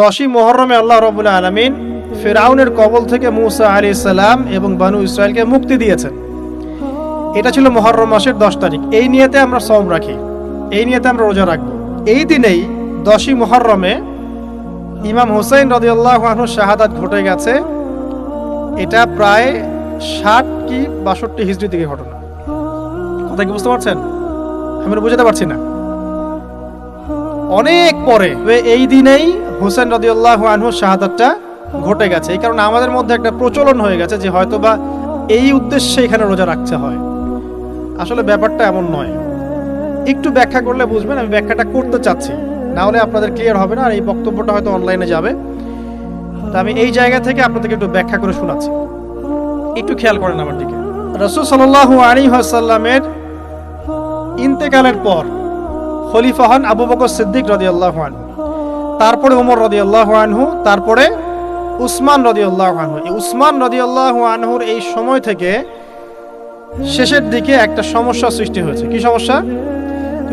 দশই মহরমে আল্লাহ রবুল আলমিন ফেরাউনের কবল থেকে মুসা আলী সালাম এবং বানু ইসরায়েলকে মুক্তি দিয়েছেন। এটা ছিল মহরম মাসের দশ তারিখ। এই নিয়েতে আমরা সম রাখি। এই নিয়েতে আমরা রোজা রাখব। এই দিনেই দশই মহরমে ইমাম হুসাইন রদিয়াল্লাহ আনহু শাহাদাত ঘটে গেছে। এটা প্রায় ষাট কি বাষট্টি হিজড়ি থেকে ঘটনা। কথা কি বুঝতে পারছেন? আমি বুঝাতে পারছি না। অনেক পরে। এই দিনেই হোসেন রদিউল্লাহ আনহু শাহাদাতটা ঘটে গেছে। এই কারণে আমাদের মধ্যে একটা প্রচলন হয়ে গেছে যে হয়তোবা এই উদ্দেশ্যে এখানে রোজা রাখতে হয়। আসলে ব্যাপারটা এমন নয়। একটু ব্যাখ্যা করলে বুঝবেন, আমি ব্যাখ্যাটা করতে চাচ্ছি। না হলে আপনাদের ক্লিয়ার হবে না, আর এই বক্তব্যটা হয়তো অনলাইনে যাবে। তা আমি এই জায়গা থেকে আপনাদেরকে একটু ব্যাখ্যা করে শোনাচ্ছি। একটু খেয়াল করেন আমার দিকে। রসুল সাল্লাহ আলী আসাল্লামের ইন্তেকালের পর খলিফা হন আবু বকর সিদ্দিক রদি আল্লাহ তারপরে উমর রদি আল্লাহ আনহু, তারপরে উসমান রদি আল্লাহ আনহু। এই উসমান রদি আল্লাহ আনহুর এই সময় থেকে শেষের দিকে একটা সমস্যা সৃষ্টি হয়েছে। কি সমস্যা?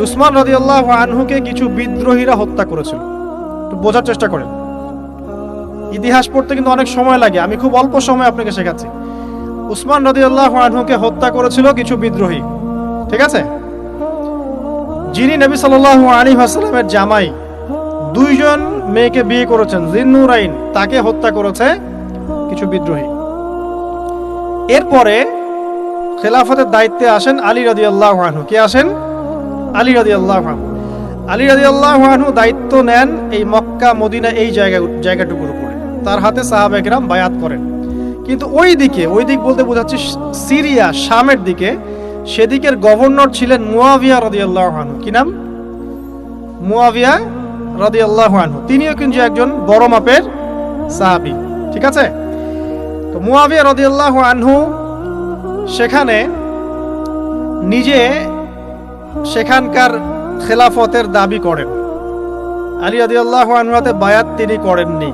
উসমান রদি আল্লাহ আনহুকে কিছু বিদ্রোহীরা হত্যা করেছিল। একটু বোঝার চেষ্টা করেন। ইতিহাস পড়তে কিন্তু অনেক সময় লাগে। আমি খুব অল্প সময় আপনাকে শেখাচ্ছি। উসমান রদি আল্লাহ আনহুকে হত্যা করেছিল কিছু বিদ্রোহী। ঠিক আছে? যিনি নবী সাল্লাল্লাহু আলী আসালামের জামাই, দুইজন মেয়েকে বিয়ে করেছেন, জিন্নুরাইন, তাকে হত্যা করেছে কিছু বিদ্রোহী। এরপরে খেলাফতের দায়িত্বে আসেন আলী রাদি আল্লাহ কে আসেন? আলী রাদি আল্লাহ আলী রাদি আল্লাহ দায়িত্ব নেন এই মক্কা, মদিনা, এই জায়গা, জায়গাটুকুর উপরে। তার হাতে সাহাবেকরাম বায়াত করেন। কিন্তু ওই দিকে ওই দিক বলতে বোঝাচ্ছে সিরিয়া, শামের দিকে সেদিকের গভর্নর ছিলেন মুয়াবিয়া রদিয়াল্লাহ আনহু। কি নাম? মুয়াবিয়া রদিয়াল্লাহ আনহু। তিনিও কিন্তু একজন বড় মাপের সাহাবি। ঠিক আছে? তো মুয়াবিয়া রদিয়াল্লাহ আনহু সেখানে নিজে সেখানকার খেলাফতের দাবি করেন। আলী রদিয়াল্লাহ আনহুতে বায়াত তিনি করেননি।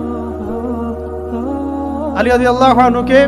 আলী রদিয়াল্লাহ আনহুকে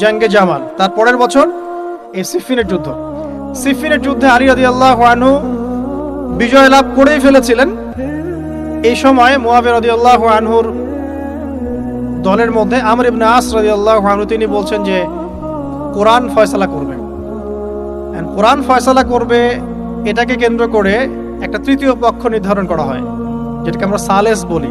জঙ্গে জামাল। তার পরের বছর এই সিফিনের যুদ্ধ। সিফিনের যুদ্ধে আলী রাদি আল্লাহ আনহু বিজয় লাভ করেই ফেলেছিলেন। এই সময় মোয়াবে রদি আল্লাহ আনহুর দলের মধ্যে আমর ইবনে আস রদি আল্লাহ আনহু তিনি বলছেন যে, কোরআন ফয়সালা করবে। কোরআন ফয়সালা করবে, এটাকে কেন্দ্র করে একটা তৃতীয় পক্ষ নির্ধারণ করা হয়, যেটাকে আমরা সালেস বলি।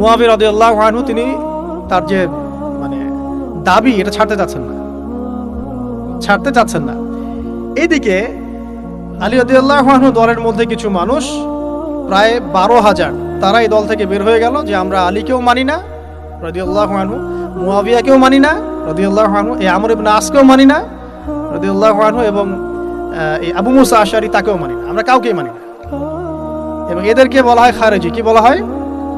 মুয়াবি রদিয়াল্লাহ আনহু, তিনি তার যে মানে দাবি, এটা ছাড়তে চাচ্ছেন না। ছাড়তে চাচ্ছেন না। এইদিকে আলী রদিয়াল্লাহ আনহু দলের মধ্যে কিছু মানুষ, প্রায় বারো হাজার, তারা এই দল থেকে বের হয়ে গেল যে, আমরা আলীকেও মানি না রদিউল্লাহ আনহু, মুয়াবিয়াকেও মানি না রদিউল্লাহ আনহু, এই আমর ইবনে আসকেও মানি না রদিউল্লাহ আনহু এবং এই আবু মুসা আশারি তাকেও মানি না, আমরা কাউকেই মানি না। এবং এদেরকে বলা হয় খারেজি। কি বলা হয়?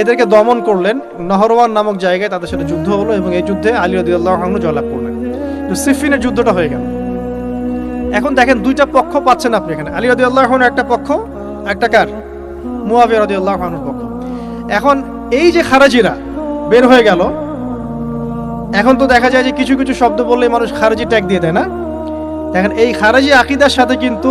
এদেরকে দমন করলেন। নহরওয়ান নামক জায়গায় তাদের সাথে যুদ্ধ হলো এবং এই যুদ্ধে আলী রাদি আল্লাহ আনহু জয়লাভ করলেন। তো সিফিনের যুদ্ধটা হয়ে গেল। এখন দেখেন দুইটা পক্ষ পাচ্ছেন আপনি এখানে। আলী রাদি আল্লাহ একটা পক্ষ, একটা কার? মুয়াবিয়া রাদি আল্লাহ পক্ষ। এখন এই যে খারাজিরা বের হয়ে গেল, এখন তো দেখা যায় যে কিছু কিছু শব্দ বললে মানুষ খারাজি ট্যাগ দিয়ে দেয় না। দেখেন এই খারাজি আকিদার সাথে কিন্তু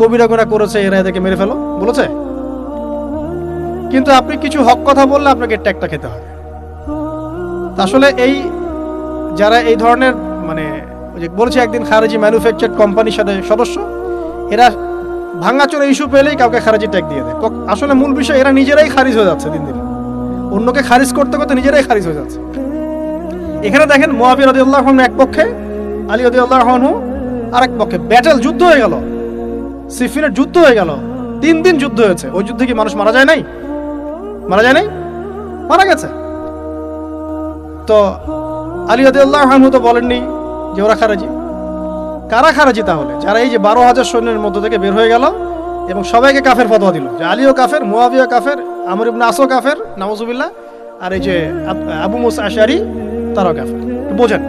কবিরা গুণা করেছে, এরা এদেরকে মেরে ফেলো, বলেছে? কিন্তু আপনি কিছু হক কথা বললে আপনাকে ট্যাগটা খেতে তা আসলে এই যারা এই ধরনের মানে বলেছে একদিন খারেজি ম্যানুফ্যাকচার কোম্পানির সাথে সদস্য, এরা ভাঙাচোরা ইস্যু পেলেই কাউকে খারেজি ট্যাগ দিয়ে দেয়। আসলে মূল বিষয়, এরা নিজেরাই খারিজ হয়ে যাচ্ছে দিন দিন। অন্যকে খারিজ করতে করতে নিজেরাই খারিজ হয়ে যাচ্ছে। এখানে দেখেন মোয়াবির রদি আল্লাহ এক পক্ষে, আলী রদি আল্লাহ আরেক পক্ষে। ব্যাটেল যুদ্ধ হয়ে গেল। সিফিনের যুদ্ধ হয়ে গেল। তিন দিন যুদ্ধ হয়েছে। ওই যুদ্ধে কি মানুষ মারা যায় নাই? মারা যায় নাই? মারা গেছে। তো আলী আল্লাহ তো বলেননি যে ওরা খারাজি। কারা খারাজি তাহলে? যারা এই যে বারো হাজার সৈন্যের মধ্য থেকে বের হয়ে গেল এবং সবাইকে কাফের ফতোয়া দিল। যে আলীও কাফের মুয়াবিয়া কাফের, আমর ইবনে আসো কাফের নামজুবিল্লাহ আর এই যে আবু মুস আশারি, তারাও কাফের। বোঝেন।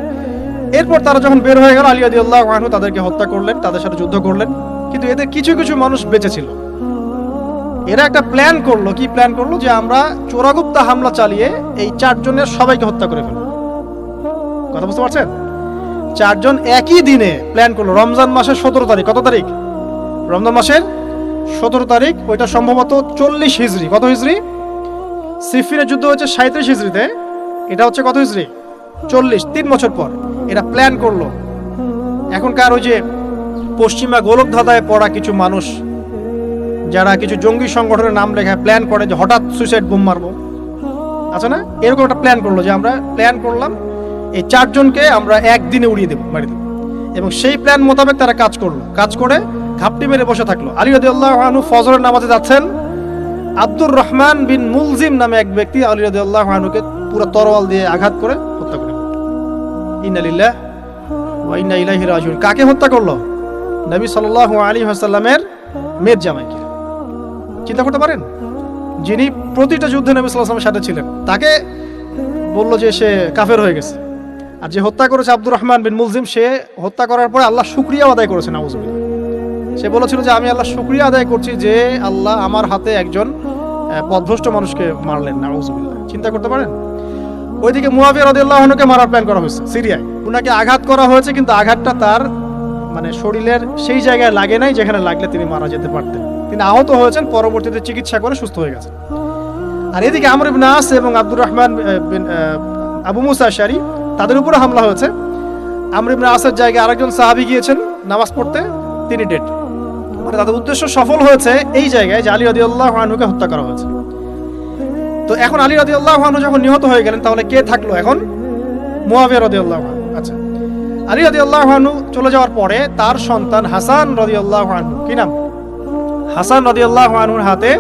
এরপর তারা যখন বের হয়ে গেল, আলী আদি আল্লাহ আনহু তাদেরকে হত্যা করলেন, তাদের সাথে যুদ্ধ করলেন। কিন্তু এদের কিছু কিছু মানুষ বেঁচে ছিল এরা একটা প্ল্যান করল। কি প্ল্যান করল? যে আমরা চোরাগুপ্তা হামলা চালিয়ে এই চারজনের সবাইকে হত্যা করে ফেলব। কথা বুঝতে পারছেন? চারজন একই দিনে প্ল্যান করল। রমজান মাসের সতেরো তারিখ। কত তারিখ? রমজান মাসের সতেরো তারিখ, ওইটা সম্ভবত চল্লিশ হিজড়ি কত হিজড়ি সিফিনের যুদ্ধ হচ্ছে সাঁত্রিশ হিজড়িতে এটা হচ্ছে কত হিজড়ি চল্লিশ, তিন বছর পর। এরা প্ল্যান করল। এখনকার ওই যে পশ্চিমা গোলক ধাঁধায় পড়া কিছু মানুষ, যারা কিছু জঙ্গি সংগঠনের নাম লেখা প্ল্যান করে যে হঠাৎ সুইসাইড বোম মারবো। আছে না? এরকম একটা প্ল্যান করল যে আমরা প্ল্যান করলাম, এই চারজনকে আমরা একদিনে উড়িয়ে দেবো বাড়িতে এবং সেই প্ল্যান মোতাবেক তারা কাজ করল। কাজ করে ঘাপটি মেরে বসে থাকল। আলী রদিয়াল্লাহ আনহু ফজরের নামাজে যাচ্ছেন। আব্দুর রহমান বিন মুলজিম নামে এক ব্যক্তি আলী রদিয়াল্লাহ আনহুকে পুরো তরোয়াল দিয়ে আঘাত করে হত্যা করে। ইলাইহি রাজিউন। কাকে হত্যা করল? নবী সাল্লাল্লাহু আলাইহি ওয়াসাল্লামের মেয়ের জামাইকে চিন্তা করতে পারেন? যিনি প্রতিটা যুদ্ধে নবী ওয়াসাল্লামের সাথে ছিলেন তাকে বলল যে সে কাফের হয়ে গেছে। আর যে হত্যা করেছে আব্দুর রহমান বিন মুলজিম সে হত্যা করার পরে আল্লাহ শুক্রিয়া আদায় করেছে নাউজুবিল্লাহ সে বলেছিল যে আমি আল্লাহ শুক্রিয়া আদায় করছি যে আল্লাহ আমার হাতে একজন আহ, পথভ্রষ্ট মানুষকে মারলেন না নাউজুবিল্লাহ চিন্তা করতে পারেন? ওইদিকে মুয়াবিয়া রাদিয়াল্লাহুকে মারার প্ল্যান করা হয়েছে সিরিয়ায়। উনাকে আঘাত করা হয়েছে কিন্তু আঘাতটা তার মানে শরীরের সেই জায়গায় লাগে নাই যেখানে লাগলে তিনি মারা যেতে পারতেন। তিনি আহত হয়েছেন, পরবর্তীতে চিকিৎসা করে সুস্থ হয়ে গেছেন। আর এদিকে আমর আস এবং আব্দুর রহমান আবু মুসা শারি তাদের উপরে হামলা হয়েছে। আমর ইবনে আসের জায়গায় আরেকজন সাহাবি গিয়েছেন নামাজ পড়তে, তিনি ডেট মানে তাদের উদ্দেশ্য সফল হয়েছে এই জায়গায় যে আলী রাদিয়াল্লাহু আনহুকে হত্যা করা হয়েছে। তো এখন আলী রাদিয়াল্লাহু আনহু যখন নিহত হয়ে গেলেন, তাহলে কে থাকল এখন? মুয়াবিয়া রাদিয়াল্লাহু আনহু। আলী রাদিয়াল্লাহু আনহু চলে যাওয়ার পরে তার সন্তান হাসান রাদিয়াল্লাহু আনহু। কি নাম? হাসান রাদিয়াল্লাহু আনহুর হাতে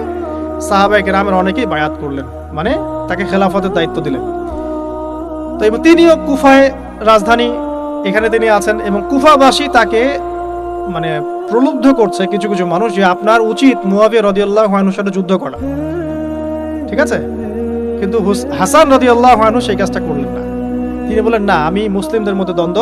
সাহাবায়ে কেরামের অনেকেই বায়াত করলেন মানে তাকে খেলাফতের দায়িত্ব দিলেন। তো এবং তিনিও কুফায় রাজধানী এখানে তিনি আছেন এবং কুফাবাসী তাকে মানে প্রলুব্ধ করছে কিছু কিছু মানুষ যে আপনার উচিত মুয়াবিয়া রাদিয়াল্লাহু আনহুর সাথে যুদ্ধ করা। ঠিক আছে? কিন্তু হাসান রাদিয়াল্লাহু আনহু সেই কাজটা করলেন না। তিনি বলেন না, আমি মুসলিমদের মধ্যে দ্বন্দ্ব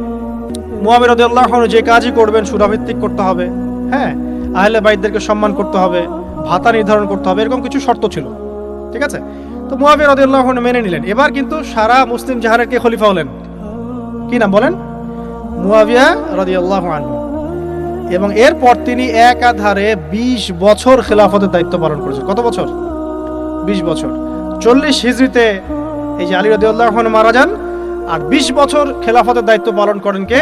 মুয়াবির রদিয়াল্লাহ যে কাজই করবেন, সুরাভিত্তিক করতে হবে। হ্যাঁ আহলে বাইদদেরকে সম্মান করতে হবে, ভাতা নির্ধারণ করতে হবে, এরকম কিছু শর্ত ছিল। ঠিক আছে? তো মুয়াবির রদিয়াল্লাহ মেনে নিলেন। এবার কিন্তু সারা মুসলিম জাহারের কে খলিফা হলেন? কি নাম বলেন? মুয়াবিয়া রদিয়াল্লাহ আনহু। এবং এরপর তিনি একাধারে বিশ বছর খেলাফতের দায়িত্ব পালন করেছেন। কত বছর? বিশ বছর। চল্লিশ হিজড়িতে এই যে আলী রদিউল্লাহ মারা যান, আর বিশ বছর খেলাফতের দায়িত্ব পালন করেন কে?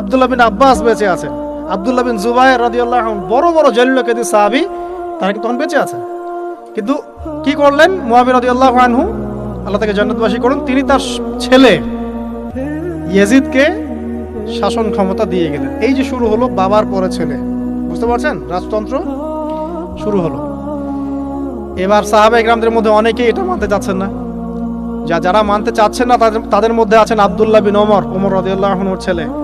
আব্দুল্লাহ বিন আব্বাস বেঁচে আছেন। আব্দুল্লাহ বিন জুবাইর রাদিয়াল্লাহু আনহু বড় বড় জলিল কেদি সাহাবী, তারা কি তখন বেঁচে আছে। কিন্তু কি করলেন? মুয়াবির রাদিয়াল্লাহু আনহু, আল্লাহ তাকে জান্নাতবাসী করুন, তিনি তার ছেলে ইয়েজিদকে শাসন ক্ষমতা দিয়ে গেলেন। এই যে শুরু হলো বাবার পরে ছেলে। বুঝতে পারছেন? রাজতন্ত্র শুরু হলো। এবার সাহাবা গ্রামদের মধ্যে অনেকেই এটা মানতে চাচ্ছেন না। যা, যারা মানতে চাচ্ছেন না, তাদের তাদের মধ্যে আছেন আব্দুল্লাহ বিন ওমর ওমর রাদিয়াল্লাহুর ছেলে।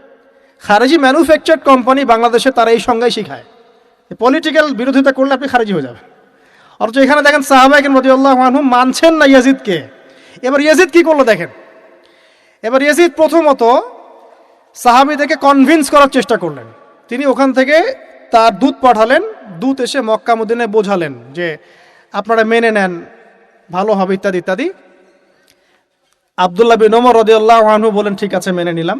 খারিজি ম্যানুফ্যাকচার কোম্পানি বাংলাদেশে তারা এই সংজ্ঞাই শিখায়। পলিটিক্যাল বিরোধিতা করলে আপনি খারিজি হয়ে যাবেন। অথচ এখানে দেখেন সাহাবাইকের মধ্যে আল্লাহ আনহু মানছেন না ইয়াজিদকে। এবার ইয়াজিদ কি করল দেখেন? এবার ইয়াজিদ প্রথমত সাহাবিদেরকে কনভিন্স করার চেষ্টা করলেন। তিনি ওখান থেকে তার দূত পাঠালেন, দূত এসে মক্কা বোঝালেন যে আপনারা মেনে নেন, ভালো হবে ইত্যাদি ইত্যাদি। আবদুল্লাহ বিন ওমর রদিয়াল্লাহ আনহু বলেন ঠিক আছে, মেনে নিলাম।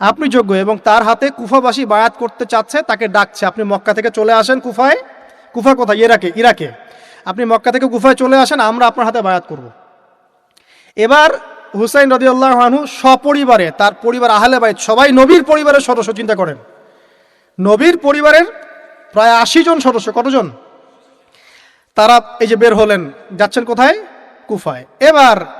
আপনি যোগ্য এবং তার হাতে কুফাবাসী বায়াত করতে চাচ্ছে, তাকে ডাকছে। আপনি মক্কা থেকে চলে আসেন কুফায়। কুফা কোথায় ইরাকে ইরাকে। আপনি মক্কা থেকে কুফায় চলে আসেন, আমরা আপনার হাতে বায়াত করব। এবার হুসাইন রদিউল্লাহ আনহু সপরিবারে, তার পরিবার আহলে বাইত, সবাই নবীর পরিবারের সদস্য, চিন্তা করেন। নবীর পরিবারের প্রায় আশি জন সদস্য, কতজন? তারা এই যে বের হলেন, যাচ্ছেন কোথায়? কুফায়। এবার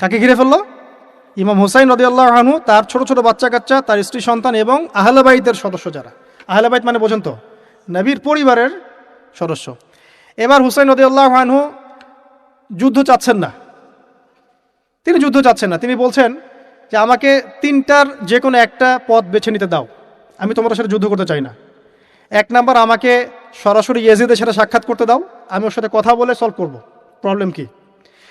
কাকে ঘিরে ফেলল? ইমাম হুসাইন রদিয়াল্লাহ আনহু, তার ছোট ছোট বাচ্চা কাচ্চা, তার স্ত্রী, সন্তান এবং আহলাবাইতের সদস্য যারা। আহলাবাইত মানে বোঝেন তো, নবীর পরিবারের সদস্য। এবার হুসাইন রদিয়াল্লাহ আনহু যুদ্ধ চাচ্ছেন না। তিনি যুদ্ধ চাচ্ছেন না। তিনি বলছেন যে, আমাকে তিনটার যে কোনো একটা পথ বেছে নিতে দাও। আমি তোমার সাথে যুদ্ধ করতে চাই না। এক নাম্বার, আমাকে সরাসরি ইয়েজিদের সাথে সাক্ষাৎ করতে দাও। আমি ওর সাথে কথা বলে সলভ করব। প্রবলেম কি?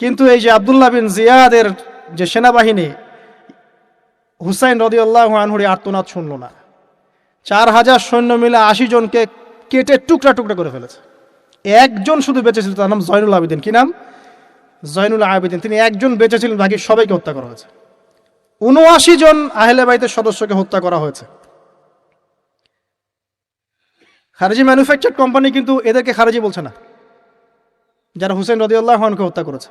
কিন্তু এই যে আবদুল্লাহ বিন জিয়াদের যে সেনাবাহিনী, হুসাইন রদিয়াল্লাহ আনহুরি আর্তনাদ শুনল না। চার হাজার সৈন্য মিলে আশি জনকে কেটে টুকরা টুকরা করে ফেলেছে। একজন শুধু বেঁচে ছিল তার নাম জয়নুল আবেদিন। কি নাম? জয়নুল আবেদিন। তিনি একজন বেঁচে ছিলেন বাকি সবাইকে হত্যা করা হয়েছে। উনআশি জন আহলে বাইতের সদস্যকে হত্যা করা হয়েছে। খারেজি ম্যানুফ্যাকচার কোম্পানি কিন্তু এদেরকে খারেজি বলছে না, যারা হুসেন রদিউল্লাহ খানকে হত্যা করেছে।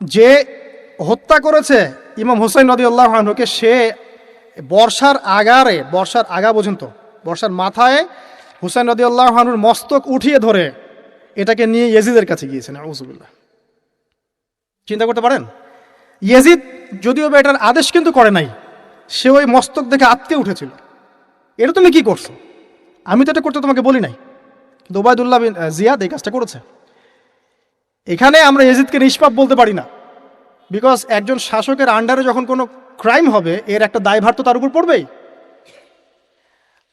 যে হত্যা করেছে ইমাম হুসাইন নদী আল্লাহ আনহুকে, সে বর্ষার আগারে, বর্ষার আগা পর্যন্ত, বর্ষার মাথায় হুসাইন নদী আল্লাহ আনহুর মস্তক উঠিয়ে ধরে এটাকে নিয়ে ইয়েজিদের কাছে গিয়েছেন আউজুবিল্লাহ চিন্তা করতে পারেন? ইয়েজিদ যদিও বা এটার আদেশ কিন্তু করে নাই, সে ওই মস্তক দেখে আটকে উঠেছিল। এটা তুমি কি করছ? আমি তো এটা করতে তোমাকে বলি নাই। কিন্তু ওবায়দুল্লাহ জিয়াদ এই কাজটা করেছে। এখানে আমরা ইয়েজিদকে নিষ্পাপ বলতে পারি না। বিকজ একজন শাসকের আন্ডারে যখন কোনো ক্রাইম হবে, এর একটা দায়ভার তো তার উপর পড়বেই।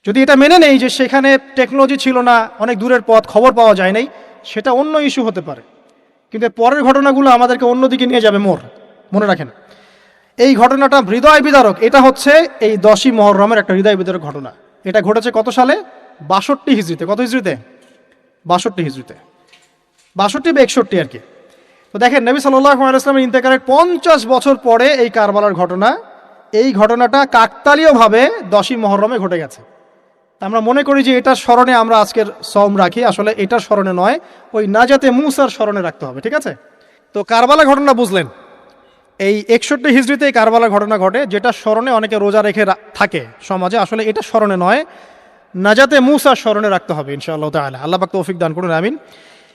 যদি এটা মেনে নেই যে সেখানে টেকনোলজি ছিল না, অনেক দূরের পথ, খবর পাওয়া যায় নাই, সেটা অন্য ইস্যু হতে পারে। কিন্তু পরের ঘটনাগুলো আমাদেরকে অন্যদিকে নিয়ে যাবে মোর। মনে রাখেন। এই ঘটনাটা হৃদয় বিদারক। এটা হচ্ছে এই দশই মহরমের একটা হৃদয় বিদারক ঘটনা। এটা ঘটেছে কত সালে? বাষট্টি হিজড়িতে। কত হিজড়িতে? বাষট্টি হিজড়িতে। বাষট্টি বা একষট্টি আর কি। তো দেখেন, নবী সাল্লাহ আলাইসলামের ইন্তেকারের পঞ্চাশ বছর পরে এই কারবালার ঘটনা, এই ঘটনাটা কাকতালীয়ভাবে দশই মহরমে ঘটে গেছে। আমরা মনে করি যে এটার স্মরণে আমরা আজকের সম রাখি, আসলে এটার স্মরণে নয়, ওই নাজাতে মুসার স্মরণে রাখতে হবে, ঠিক আছে? তো কারবালা ঘটনা বুঝলেন। এই একষট্টি হিজড়িতে এই কারবালা ঘটনা ঘটে, যেটা স্মরণে অনেকে রোজা রেখে থাকে সমাজে, আসলে এটা স্মরণে নয়, নাজাতে মুসার স্মরণে রাখতে হবে, ইনশাআল্লাহ তাহলে আল্লাহ পাক তৌফিক দান করুন, আমিন।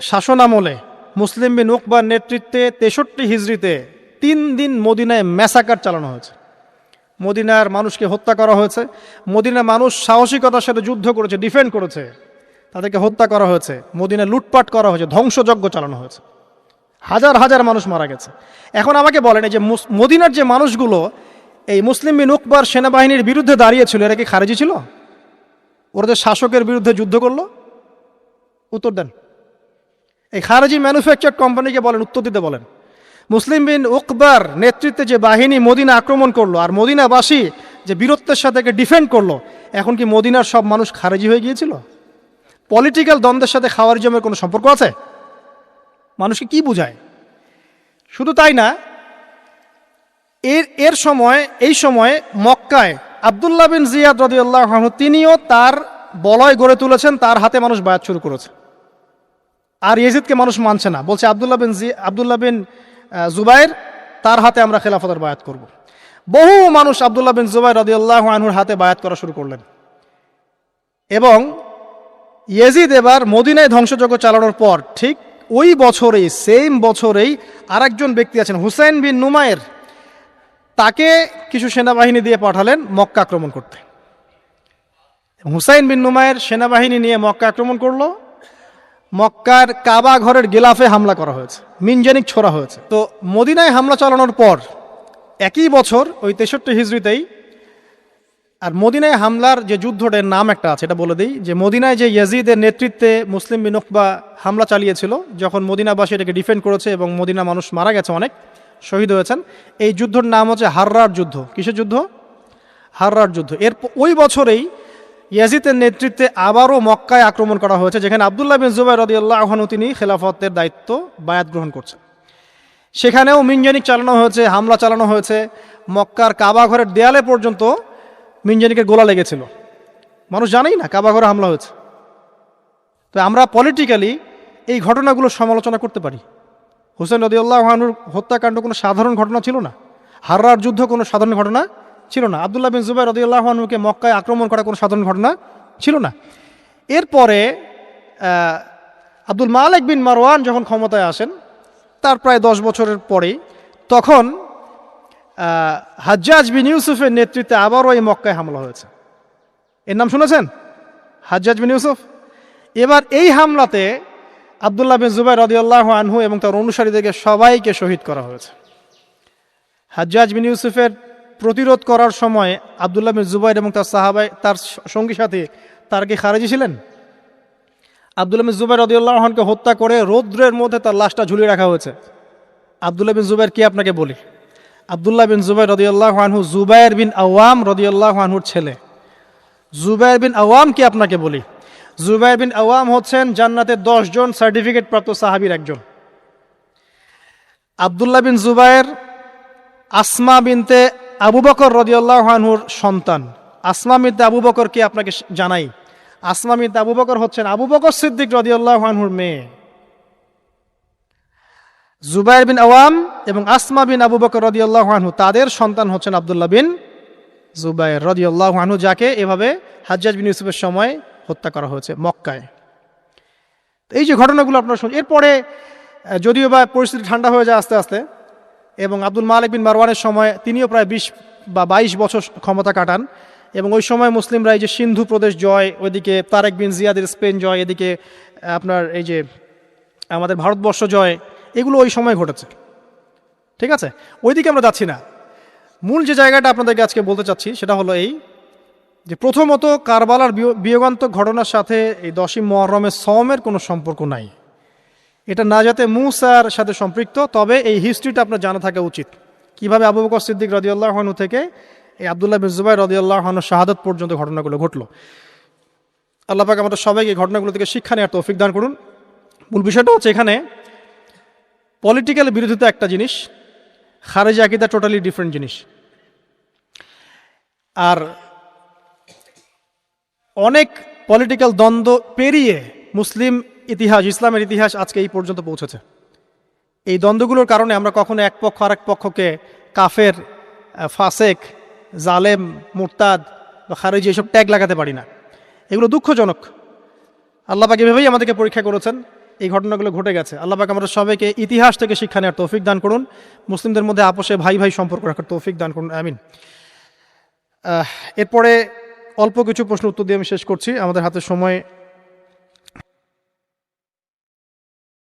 শাসনামলে মুসলিম বিন উকবার নেতৃত্বে তেষট্টি হিজড়িতে তিন দিন মদিনায় ম্যাসাকার চালানো হয়েছে। মদিনার মানুষকে হত্যা করা হয়েছে। মদিনার মানুষ সাহসিকতার সাথে যুদ্ধ করেছে ডিফেন্ড করেছে। তাদেরকে হত্যা করা হয়েছে। মদিনায় লুটপাট করা হয়েছে, ধ্বংসযজ্ঞ চালানো হয়েছে। হাজার হাজার মানুষ মারা গেছে। এখন আমাকে বলেন, এই যে মদিনার যে মানুষগুলো, এই মুসলিম বিন উকবার সেনাবাহিনীর বিরুদ্ধে দাঁড়িয়েছিল, এরা কি খারেজি ছিল? ওরা যে শাসকের বিরুদ্ধে যুদ্ধ করল? উত্তর দেন। এই খারেজি ম্যানুফ্যাকচার কোম্পানিকে বলেন, উত্তর দিতে বলেন। মুসলিম বিন উকবার নেতৃত্বে যে বাহিনী মদিনা আক্রমণ করল, আর মদিনাবাসী যে বীরত্বের সাথে একে ডিফেন্ড করল, এখন কি মদিনার সব মানুষ খারেজি হয়ে গিয়েছিল? পলিটিক্যাল দ্বন্দ্বের সাথে খাওয়ারিজমের কোনো সম্পর্ক আছে? মানুষকে কি বুঝায়? শুধু তাই না, এর এর সময়, এই সময়ে মক্কায় আবদুল্লাহ বিন জিয়াদ রদিউল্লাহ তিনিও তার বলয় গড়ে তুলেছেন, তার হাতে মানুষ বায়াত শুরু করেছে। আর ইয়েজিদকে মানুষ মানছে না। বলছে আবদুল্লাহ বিন জি আবদুল্লাহ বিন জুবাইর, তার হাতে আমরা খেলাফতের বায়াত করব। বহু মানুষ আবদুল্লাহ বিন জুবাইর রদিউল্লাহ আনহুর হাতে বায়াত করা শুরু করলেন। এবং ইয়েজিদ এবার মদিনায় ধ্বংসযজ্ঞ চালানোর পর ঠিক ওই বছরেই সেম বছরেই আরেকজন ব্যক্তি আছেন, হুসাইন বিন নুমায়ের। তাকে কিছু সেনাবাহিনী দিয়ে পাঠালেন মক্কা আক্রমণ করতে। হুসাইন বিন নুমায়ের সেনাবাহিনী নিয়ে মক্কা আক্রমণ করল মক্কার কাবা ঘরের গিলাফে হামলা করা হয়েছে, মিনজানিক ছোড়া হয়েছে। তো মদিনায় হামলা চালানোর পর একই বছর ওই তেষট্টি হিজড়িতেই আর মদিনায় হামলার যে যুদ্ধটার নাম একটা আছে, এটা বলে দিই, যে মদিনায় যে ইয়াজিদের নেতৃত্বে মুসলিম বিন উকবা হামলা চালিয়েছিল, যখন মদিনাবাসী এটাকে ডিফেন্ড করেছে এবং মদিনা মানুষ মারা গেছে অনেক, শহীদ হয়েছেন, এই যুদ্ধর নাম হচ্ছে হাররার যুদ্ধ। কিসের যুদ্ধ? হাররার যুদ্ধ। এর ওই বছরেই ইয়াজিদের নেতৃত্বে আবারও মক্কায় আক্রমণ করা হয়েছে, যেখানে আবদুল্লাহ বিন জুবাই রদিয়াল্লাহ আহনু তিনি খেলাফতের দায়িত্ব বায়াত গ্রহণ করছেন। সেখানেও মিনজানিক চালানো হয়েছে, হামলা চালানো হয়েছে। মক্কার কাবা ঘরের দেয়ালে পর্যন্ত মিনজানিকের গোলা লেগেছিল। মানুষ জানেই না, কাবা ঘরে হামলা হয়েছে। তো আমরা পলিটিক্যালি এই ঘটনাগুলো সমালোচনা করতে পারি। হোসেন রদিউল্লাহ আহনুর হত্যাকাণ্ড কোনো সাধারণ ঘটনা ছিল না। হাররার যুদ্ধ কোনো সাধারণ ঘটনা ছিল না। আবদুল্লাহ বিন জুবাই রদিউল্লাহ মক্কায় আক্রমণ করা কোনো সাধারণ ঘটনা ছিল না। এরপরে আব্দুল মালিক বিন মারওয়ান যখন ক্ষমতায় আসেন, তার প্রায় দশ বছরের পরেই তখন হাজ্জাজ বিন ইউসুফের নেতৃত্বে আবারও এই মক্কায় হামলা হয়েছে। এর নাম শুনেছেন? হাজ্জাজ বিন ইউসুফ। এবার এই হামলাতে আবদুল্লাহ বিন জুবাই রদিয়াল্লাহ আনহু এবং তার অনুসারীদেরকে সবাইকে শহীদ করা হয়েছে। হাজ্জাজ বিন ইউসুফের প্রতিরোধ করার সময় আবদুল্লাহ বিন জুবাইর এবং তার সাহাবাই, তার সঙ্গী সাথে, তার কি খারেজি ছিলেন? আবদুল্লাহ বিন জুবাইর আহনকে হত্যা করে রৌদ্রের মধ্যে তার লাশটা ঝুলিয়ে রাখা হয়েছে। আবদুল্লাহ বিন জুবাইর কি আপনাকে বলি? আবদুল্লাহ বিন জুবাইর রদিউল্লাহ আনহু জুবাইর বিন আওয়াম রদিউল্লাহ আনহুর ছেলে। জুবাইর বিন আওয়াম কি আপনাকে বলি? জুবাইর বিন আওয়াম হচ্ছেন জান্নাতের দশজন সার্টিফিকেট প্রাপ্ত সাহাবীর একজন। আবদুল্লাহ বিন জুবাইর আসমা বিনতে আবু বকর রদিউল্লাহানহুর সন্তান। আসমা বিনতে আবু বকর কি আপনাকে জানাই? আসমা বিনতে আবু বকর হচ্ছেন আবু বকর সিদ্দিক রদিউল্লাহ আনহুর মেয়ে। জুবাইর বিন আওয়াম এবং আসমা বিন আবু বকর রদিউল্লাহ আনহু, তাদের সন্তান হচ্ছেন আবদুল্লাহ বিন জুবাইর রদিউল্লাহ আনহু, যাকে এভাবে হাজ্জাজ বিন ইউসুফের সময় হত্যা করা হয়েছে মক্কায়। এই যে ঘটনাগুলো আপনারা শুন এরপরে যদিও বা পরিস্থিতি ঠান্ডা হয়ে যায় আস্তে আস্তে এবং আব্দুল মালিক বিন মারওয়ানের সময় তিনিও প্রায় বিশ বা বাইশ বছর ক্ষমতা কাটান। এবং ওই সময় মুসলিমরা এই যে সিন্ধু প্রদেশ জয়, ওইদিকে তারেক বিন জিয়াদের স্পেন জয়, এদিকে আপনার এই যে আমাদের ভারতবর্ষ জয়, এগুলো ওই সময় ঘটেছে। ঠিক আছে? ওইদিকে আমরা যাচ্ছি না। মূল যে জায়গাটা আপনাদেরকে আজকে বলতে চাচ্ছি, সেটা হলো এই যে প্রথমত কারবালার বিয়- বিয়োগান্তক ঘটনার সাথে এই দশই মহরমের সমের কোনো সম্পর্ক নাই। এটা না যাতে মুসার সাথে সম্পৃক্ত, তবে এই হিস্ট্রিটা আপনার জানা থাকা উচিত। কীভাবে আবু বকর সিদ্দিক রদিউল্লাহনু থেকে এই আবদুল্লাহ বিন জুবাই রদিউল্লাহনু শাহাদত পর্যন্ত ঘটনাগুলো ঘটলো। আল্লাহ পাক আমাদের সবাইকে এই ঘটনাগুলো থেকে শিক্ষা নেওয়ার তৌফিক দান করুন। মূল বিষয়টা হচ্ছে এখানে পলিটিক্যাল বিরোধিতা একটা জিনিস, খারেজি আকিদা টোটালি ডিফারেন্ট জিনিস। আর অনেক পলিটিক্যাল দ্বন্দ্ব পেরিয়ে মুসলিম ইতিহাস, ইসলামের ইতিহাস আজকে এই পর্যন্ত পৌঁছেছে। এই দ্বন্দ্বগুলোর কারণে আমরা কখনো এক পক্ষ আরেক পক্ষকে কাফের ফাসেক, জালেম, মুরতাদ বা খারেজি এসব ট্যাগ লাগাতে পারি না। এগুলো দুঃখজনক। আল্লাপাক এভাবেই আমাদেরকে পরীক্ষা করেছেন। এই ঘটনাগুলো ঘটে গেছে। আল্লাপাক আমাদের সবাইকে ইতিহাস থেকে শিক্ষা নেওয়ার তৌফিক দান করুন। মুসলিমদের মধ্যে আপোষে ভাই ভাই সম্পর্ক রাখার তৌফিক দান করুন। আমিন। এরপরে অল্প কিছু প্রশ্ন উত্তর দিয়ে আমি শেষ করছি। আমাদের হাতে সময়